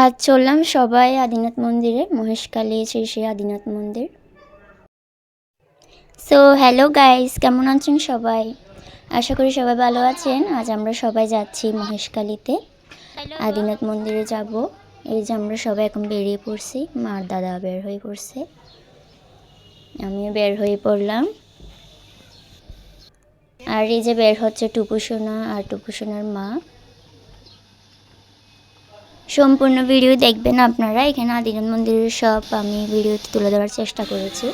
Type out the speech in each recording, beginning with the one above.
আজ চললাম সবাই আদিনাথ মন্দিরে মহেশখালী শ্রী শ্রী আদিনাথ মন্দির। সো হ্যালো গাইস কেমন আছেন সবাই? আশা করি সবাই ভালো আছেন। আজ আমরা সবাই যাচ্ছি মহেশখালীতে। আদিনাথ মন্দিরে যাব। এই যে আমরা সবাই এখন বেরিয়ে পড়ছি মার দাদা বের হয়ে পড়ছে। আমিও বের হয়ে পড়লাম। আর এই যে বের হচ্ছে টুপুসোনা আর টুপুসোনার মা। সম্পূর্ণ ভিডিও দেখবেন আপনারা। এখানে আদিনাথ মন্দিরের সব আমি ভিডিওতে তুলে ধরার চেষ্টা করেছি।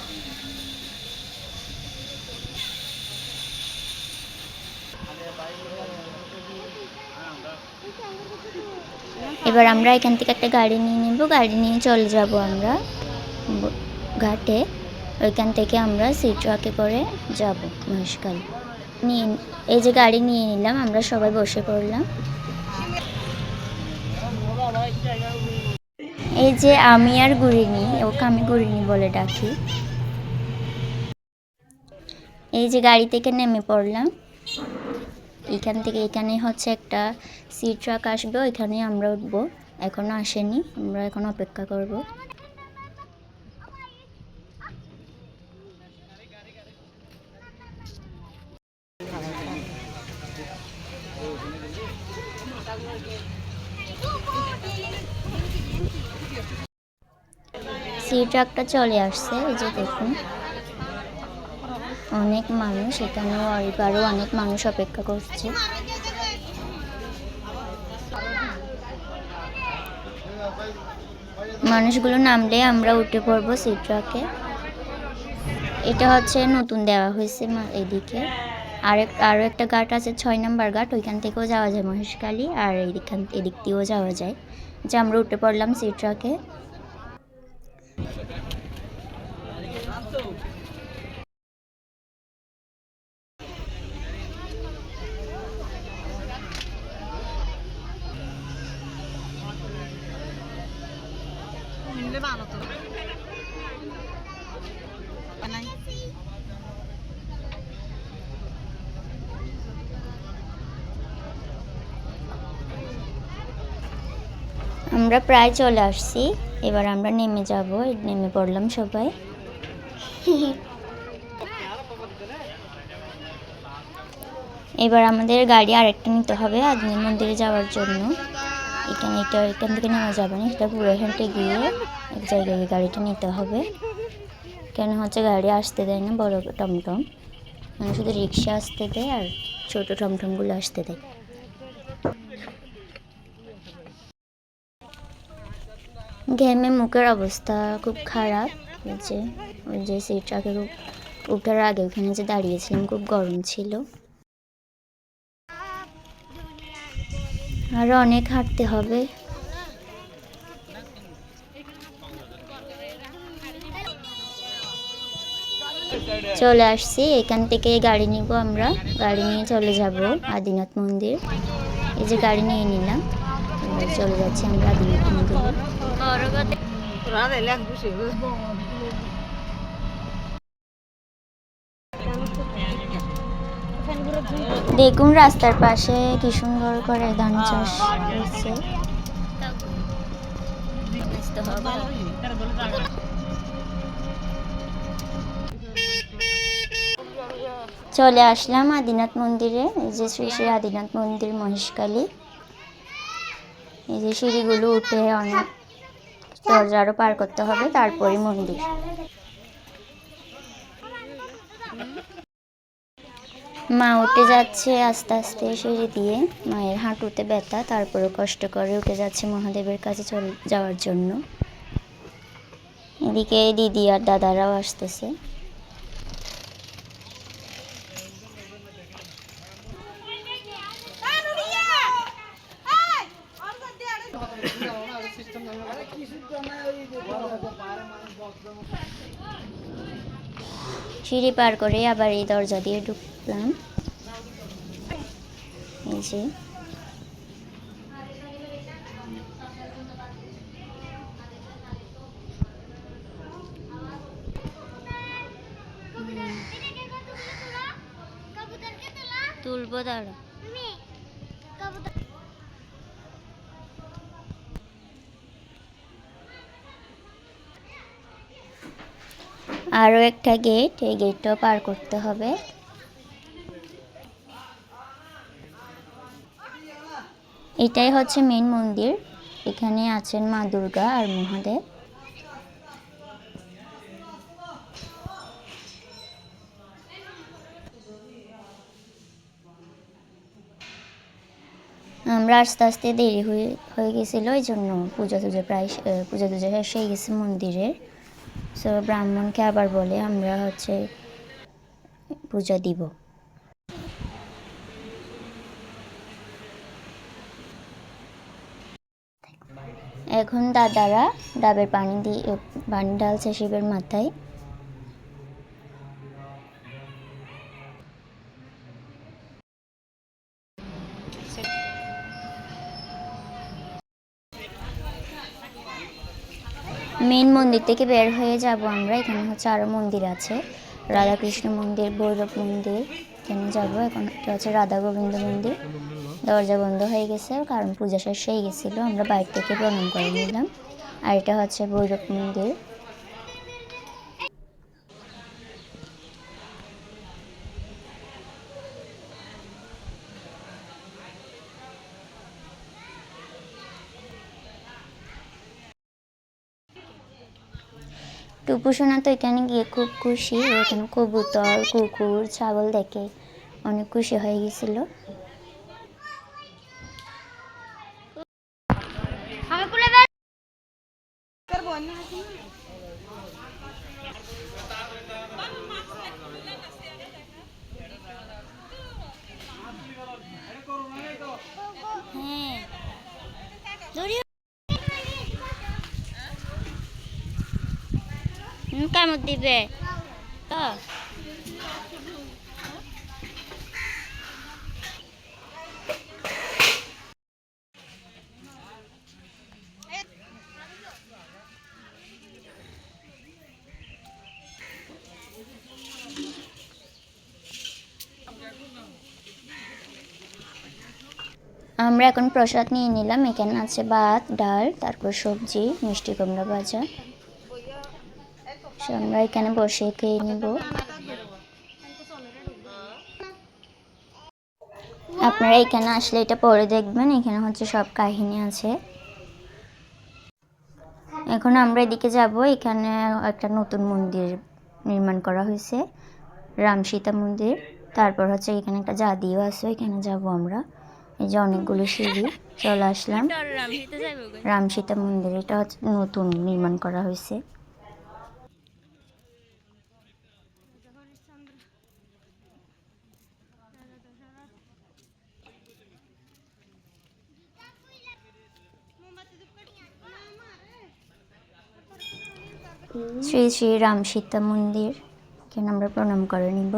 এবার আমরা এখান থেকে একটা গাড়ি নিয়ে নেব। গাড়ি নিয়ে চলে যাব আমরা ঘাটে। ওইখান থেকে আমরা সি ট্রাকে করে যাব মহেশখালী। নিয়ে এই যে গাড়ি নিয়ে নিলাম, আমরা সবাই বসে পড়লাম। এই যে আমি আর গুরিনি, ওকে আমি গুরিনি বলে ডাকি। এই যে গাড়ি থেকে নেমে পড়লাম। এখান থেকে এখানে হচ্ছে একটা সি ট্রাক আসবে ওইখানে আমরা উঠবো। এখনও আসেনি, আমরা এখন অপেক্ষা করব। সি ট্রাকটা চলে আসছে, এই যে দেখুন। অনেক মানুষ এখানেও আরও অনেক মানুষ অপেক্ষা করছে। মানুষগুলো নামলে আমরা উঠে পড়ব সি ট্রাকে এটা হচ্ছে নতুন দেওয়া হয়েছে এদিকে। আরেক আরও একটা ঘাট আছে, ছয় নাম্বার ঘাট, ওইখান থেকেও যাওয়া যায় মহেশখালী, আর এদিকখান এদিক দিয়েও যাওয়া যায়। যে আমরা উঠে পড়লাম সি ট্রাকে তো। আমরা প্রায় চলে আসছি। এবার আমরা নেমে যাব। নেমে পড়লাম সবাই। এবার আমাদের গাড়ি আরেকটা নিতে হবে আদমি মন্দিরে যাওয়ার জন্য। এখানে এটা এখান থেকে নেওয়া যাবে না এটা পুরো এখানটা গিয়ে এক জায়গায় গিয়ে গাড়িটা নিতে হবে। কেন হচ্ছে গাড়ি আসতে দেয় না, বড় টমটম। মানে শুধু রিক্সা আসতে দেয় আর ছোটো টমটমগুলো আসতে দেয়। ঘেমে মুখের অবস্থা খুব খারাপ, যে ওই যে সিটটাকে উঠার আগে ওখানে যে দাঁড়িয়েছিলাম, খুব গরম ছিল। আরও অনেক হাঁটতে হবে। চলে আসছি এখান থেকে গাড়ি নিব আমরা। গাড়ি নিয়ে চলে যাব আদিনাথ মন্দির। এই যে গাড়ি নিয়ে নিলাম চলে যাচ্ছি আমরা আদিনাথ মন্দিরে। দেখুন রাস্তার পাশে কি সুন্দর করে ধান চাষ হচ্ছে। চলে আসলাম আদিনাথ মন্দিরে এই যে শ্রী শ্রী আদিনাথ মন্দির মহেশকালী এই যে সিঁড়িগুলো উঠে অনেক দরজারও পার করতে হবে তারপরে মন্দির। মা উঠে যাচ্ছে আস্তে আস্তে সিঁড়ি দিয়ে। মায়ের হাঁটুতে ব্যথা তারপরে কষ্ট করে উঠে যাচ্ছে মহাদেবের কাছে চলে যাওয়ার জন্য। এদিকে দিদি আর দাদারাও আসতেছে। সিঁড়ি পার করে আবার এই দরজা দিয়ে ঢুকলাম। এই যে। তুলবো দাঁড়া। আরও একটা গেট এই গেটটাও পার করতে হবে। এটাই হচ্ছে মেন মন্দির। এখানে আছেন মা দুর্গা আর মহাদেব। আমরা আস্তে আস্তে দেরি হয়ে হয়ে গেছিল এই জন্য পূজা টুজা প্রায় পূজা টুজা শেষ হয়ে গেছে মন্দিরের। সো ব্রাহ্মণকে আবার বলে আমরা হচ্ছে পূজা দিব। এখন দাদারা ডাবের পানি দিয়ে, পানি ঢালছে শিবের মাথায়। মেন মন্দির থেকে বের হয়ে যাব আমরা। এখানে হচ্ছে আরও মন্দির আছে। রাধাকৃষ্ণ মন্দির, ভৈরব মন্দির, এখানে যাব। এখন এটা হচ্ছে রাধা গোবিন্দ মন্দির। দরজা বন্ধ হয়ে গেছে, কারণ পূজা শেষ হয়ে গেছিল। আমরা বাইরে থেকে প্রণাম করে নিলাম। আর এটা হচ্ছে ভৈরব মন্দির। টুপু সোনা তো এখানে গিয়ে খুব খুশি। এখানে কবুতর, কুকুর, ছাগল দেখে অনেক খুশি হয়ে গেছিল। কামড় দিবে? তো। আমরা এখন প্রসাদ নিয়ে নিলাম। এখানে আছে ভাত, ডাল, তারপর সবজি, মিষ্টি কুমড়া ভাজা। আমরা এখানে বসে খেয়ে নিব। আপনারা এখানে আসলে এটা পরে দেখবেন এখানে হচ্ছে সব কাহিনী আছে। এখন আমরা এদিকে যাব এখানে একটা নতুন মন্দির নির্মাণ করা হয়েছে রাম সীতা মন্দির। তারপর হচ্ছে এখানে একটা জাদিও আছে এখানে যাব আমরা। এই যে অনেকগুলো সিঁড়ি চলে আসলাম। রাম সীতা মন্দির এটা হচ্ছে নতুন নির্মাণ করা হয়েছে। শ্রী শ্রী রাম সীতা মন্দির এখানে আমরা প্রণাম করে নিব।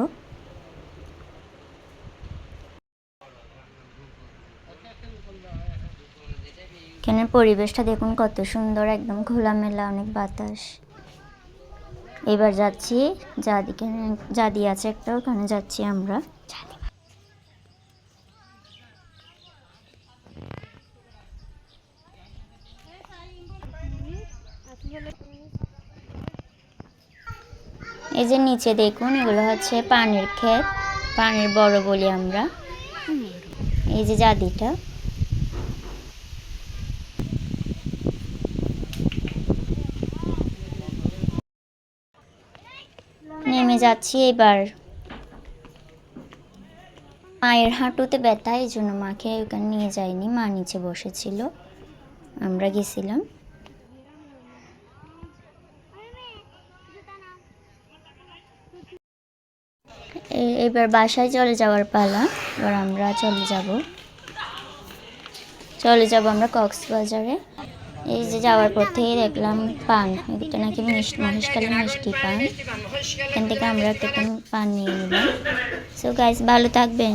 এখানের পরিবেশটা দেখুন কত সুন্দর, একদম খোলামেলা, অনেক বাতাস। এবার যাচ্ছি, যাদিকে, যাদি আছে একটা, ওখানে যাচ্ছি আমরা। এই যে নিচে দেখুন, এগুলো হচ্ছে পানির ক্ষেত, পানির বড় বলি আমরা। এই যে জাদিটা। নেমে যাচ্ছি এবার। মায়ের হাঁটুতে ব্যথা, এই জন্য মাকে ওখানে নিয়ে যায়নি মা নিচে বসেছিল। আমরা গেছিলাম। এবার বাসায় চলে যাওয়ার পালা। এবার আমরা চলে যাব। চলে যাব আমরা কক্সবাজারে। এই যে যাওয়ার পথেই দেখলাম পান। এটা নাকি মিষ্টি মহেশকালী মিষ্টি পান। এখান থেকে আমরা একটা পান নিয়ে নিলাম। সো গাইজ ভালো থাকবেন।